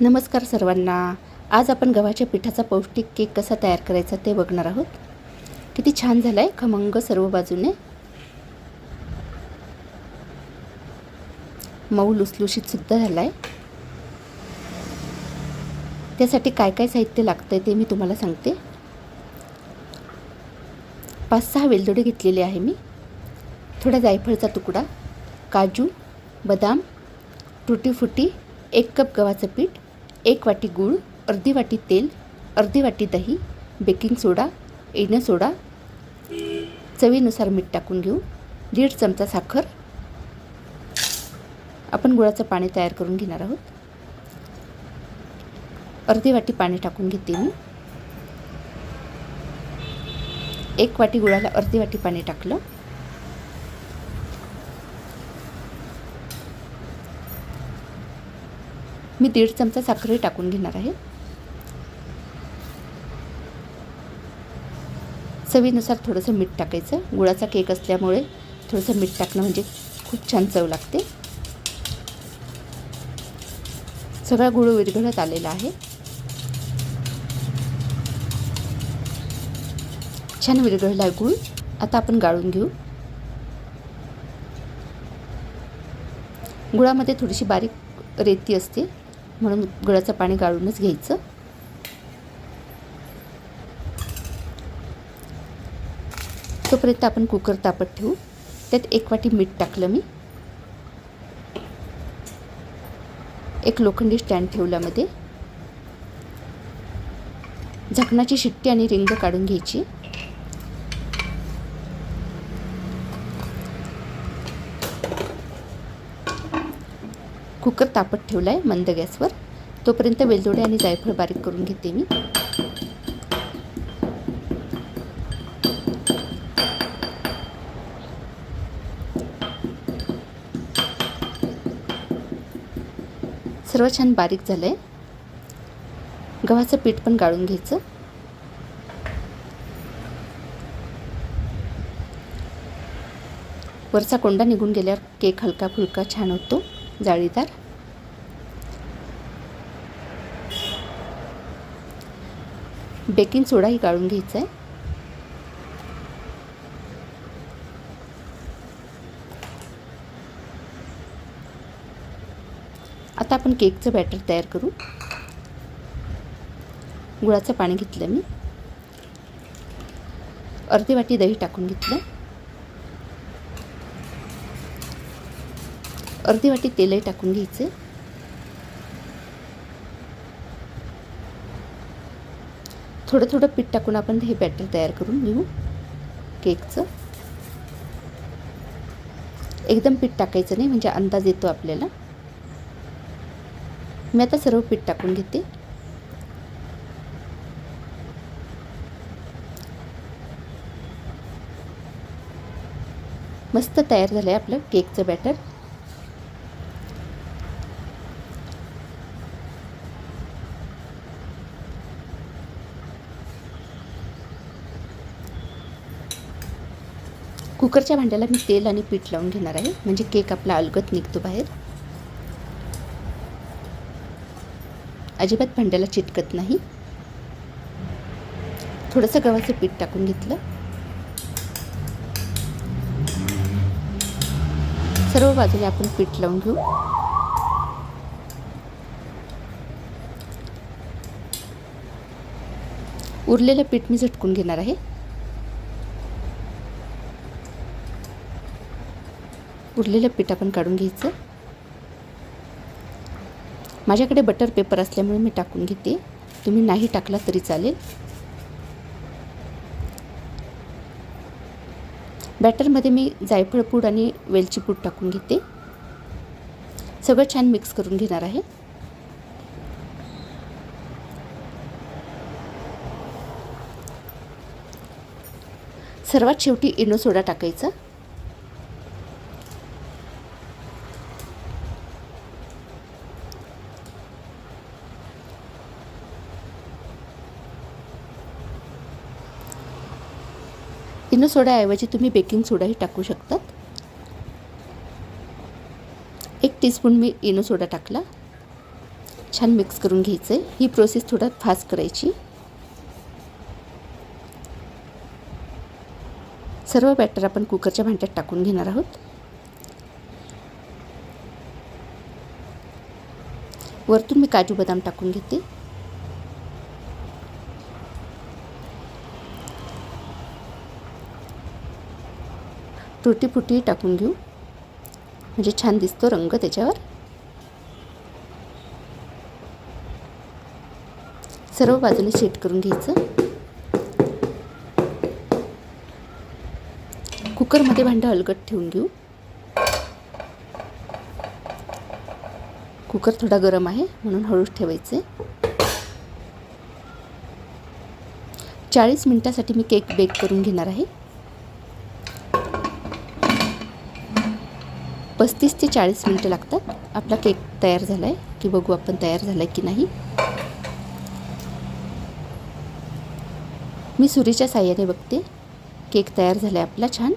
नमस्कार सर्वांना. आज आपण गव्हाच्या पिठाचा पौष्टिक केक कसा तयार करायचा ते बघणार आहोत. किती छान झाला आहे खमंग सर्व बाजूने. मऊ लुसलुशीतसुद्धा झाला आहे त्यासाठी काय काय साहित्य लागतं आहे ते मी तुम्हाला सांगते. पाच सहा वेलदोडे घेतलेले आहे मी. थोडा जायफळचा तुकडा काजू बदाम टुटीफुटी एक कप गव्हाचं पीठ एक वाटी गूळ अर्धी वाटी तेल अर्धी वाटी दही बेकिंग सोडा इनो सोडा. चवीनुसार मीठ टाकून घेऊ. दीड चमचा साखर. आपण गुळाचं पाणी तयार करून घेणार आहोत. अर्धी वाटी पाणी टाकून घेते मी. एक वाटी गुळाला अर्धी वाटी पाणी टाकलं. मी दीड चमचा साखरही टाकून घेणार आहे. चवीनुसार थोडंसं मीठ टाकायचं. गुळाचा केक असल्यामुळे थोडंसं मीठ टाकणं म्हणजे खूप छान चव लागते. सगळा गुळ विरघळत आलेला आहे. छान विरघळला गुळ. आता आपण गाळून घेऊ. गुळामध्ये थोडीशी बारीक रेती असते. म्हणून गुळाचं पाणी गाळूनच घ्यायचं. तोपर्यंत आपण कुकर तापत ठेवू. त्यात एक वाटी मीठ टाकलं मी. एक लोखंडी स्टँड ठेवल्यामध्ये झाकणाची शिट्टी आणि रिंग काढून घ्यायची. कुकर तापत ठेवला आहे मंद गॅसवर. तोपर्यंत वेलदोडे आणि जायफळ बारीक करून घेते मी. सर्व छान बारीक झालं आहे गव्हाचं पीठ पण गाळून घ्यायचं. वरचा कोंडा निघून गेल्यावर केक हलका फुलका छान होतो. जाळीदार. बेकिंग सोडाही काढून घ्यायचा आहे आता आपण केकचं बॅटर तयार करू. गुळाचं पाणी घेतलं मी. अर्धी वाटी दही टाकून घेतलं. अर्धी वाटी तेलही टाकून घ्यायचे. थोडं थोडं पीठ टाकून आपण हे बॅटर तयार करून घेऊ. केकचं. एकदम पीठ टाकायचं नाही म्हणजे अंदाज येतो आपल्याला. मी आता सर्व पीठ टाकून घेते. मस्त तयार झालं आहे आपलं केकचं बॅटर कुकरच्या भांड्याला मी तेल आणि पीठ लावून घेणार आहे. म्हणजे केक आपला अलगत निघतो बाहेर. अजिबात भांड्याला चिटकत नाही. थोडंसं गव्हाचं पीठ टाकून घेतलं. सर्व बाजूने आपण पीठ लावून घेऊ. उरलेलं पीठ मी झटकून घेणार आहे. उरलेलं पीठ आपण काढून घ्यायचं. माझ्याकडे बटर पेपर असल्यामुळे मी टाकून घेते. तुम्ही नाही टाकला तरी चालेल. बॅटरमध्ये मी जायफळ पूड आणि वेलची पूड टाकून घेते. सगळं छान मिक्स करून घेणार आहे. सर्वात शेवटी इनो सोडा टाकायचा. इनो सोड्याऐवजी तुम्ही बेकिंग सोडाही टाकू शकतात. एक टीस्पून मी इनो सोडा टाकला. छान मिक्स करून घ्यायचं आहे ही प्रोसेस थोडा फास्ट करायची. सर्व बॅटर आपण कुकरच्या भांड्यात टाकून घेणार आहोत. वरतून मी काजू बदाम टाकून घेते. तुटी फुटी टाकून घेऊ. म्हणजे छान दिसतो रंग त्याच्यावर. सर्व बाजूने सेट करून घ्यायचं. कुकरमध्ये भांडं अलगट ठेवून घेऊ. कुकर थोडा गरम आहे म्हणून हळूच ठेवायचे. चाळीस मिनटासाठी मी केक बेक करून घेणार आहे. पस्तीस ते चाळीस मिनटं लागतात. आपला केक तयार झाला आहे की बघू आपण तयार झाला आहे की नाही. मी सुरीच्या साह्याने बघते. केक तयार झाला आहे आपला छान.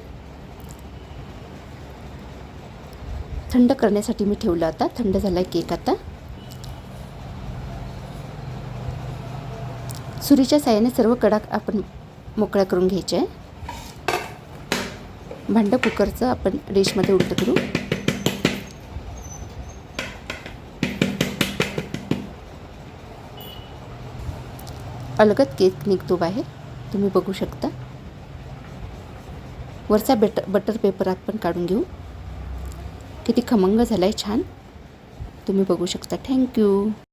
थंड करण्यासाठी मी ठेवला होता थंड झाला आहे केक आता. सुरीच्या साह्याने सर्व कडा आपण मोकळ्या करून घ्यायच्या आहे. भांडं कुकरचं आपण डिशमध्ये उलटं करू. अलगच केक निघतो बाहेर. तुम्ही बघू शकता. वरचा बेटर बटर पेपर आपण काढून घेऊ. किती खमंग झाला आहे छान. तुम्ही बघू शकता. थँक्यू